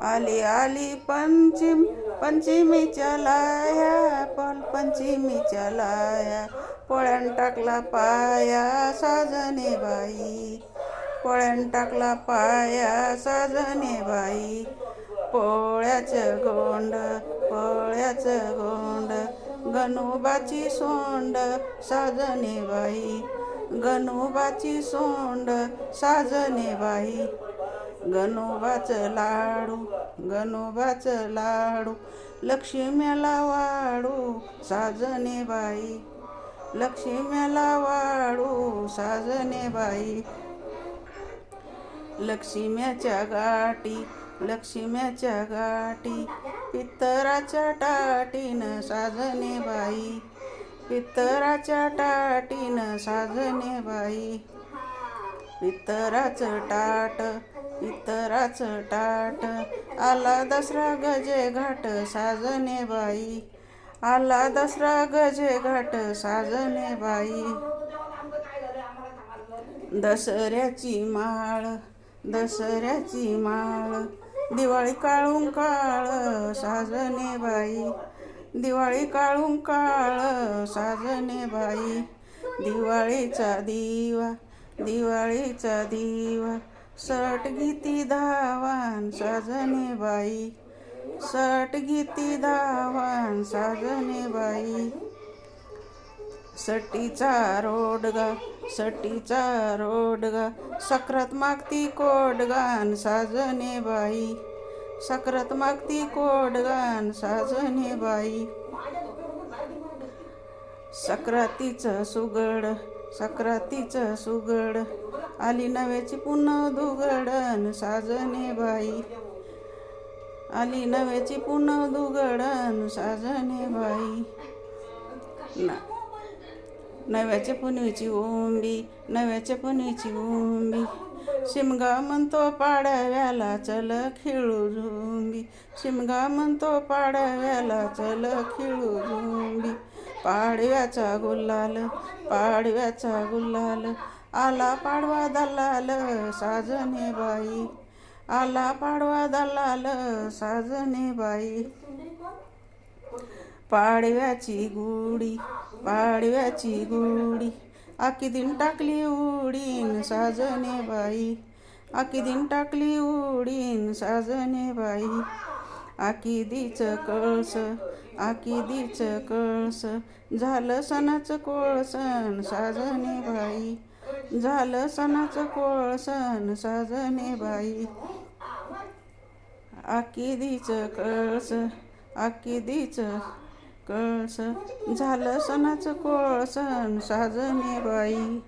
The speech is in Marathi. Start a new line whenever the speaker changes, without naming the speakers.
आली आली पंचिम पंचमीच्या लाया पण पंचमीच्या लाया. पोळ्यान टाकला पाया साजने बाई. पोळ्यान टाकला पाया साजने बाई. पोळ्याचं गोंड पोळ्याचं गोंड गणोबाची सोंड साजने बाई. गणोबाची सोंड साजने बाई. गणोबाच लाडू गणोबाच लाडू लक्ष्म्याला वाडू साजने बाई. लक्ष्म्याला वाडू साजने बाई. लक्ष्म्याच्या गाठी लक्ष्म्याच्या गाठी पित्तराच्या टाटीनं साजने बाई. पित्तराच्या टाटीनं साजने बाई. पित्तराचं टाट इतराच टाट. आला दसरा गजे घाट साजने बाई. आला दसरा गजे घाट साजने बाई. दसऱ्याची माळ दसऱ्याची माळ. दिवाळी काळून काळ साजने बाई. दिवाळी काळून काळ साजने बाई. दिवाळीचा दिवा दिवाळीचा दिवा. सट गीती धावान साजने बाई. सट गीती धावान साजने बाई. सटीचा रोडगा सटीचा रोडगा सक्रत मागती कोडगान साजने बाई. सक्रत मागती कोडगान साजने बाई. सक्रातीचं सुगड सक्रातीचं सुगड आली नव्याची पुन्हा दुगडन साजने बाई. आली नव्याची पुन्हा दुगडन साजने बाई. ना नव्याच्या पुनवीची ओंबी नव्याच्या पुनवीची ओंबी. शिमगा म्हणतो पाडव्याला चल खेळू झुंबी. शिमगा म्हणतो पाडव्याला चल खेळू झुंबी. पाडव्याचा गुलाल पाडव्याचा गुलाल आला पाडवा दलाल साजने बाई. आला पाडवा दलाल साजने बाई. पाडव्याची गुडी पाडव्याची गुडी आखी दिन टाकली उडीन साजने बाई. आखी दिन टाकली उडीन साजने बाई. आकिदीच कळस आकिदीच कळस. झालं सणाचं कोळसन साजने बाई. झालं सणाचं कोळसन साजने बाई. आकिदीच कळस आकिदीच कळस. झालं सणाचं कोळसन साजने बाई.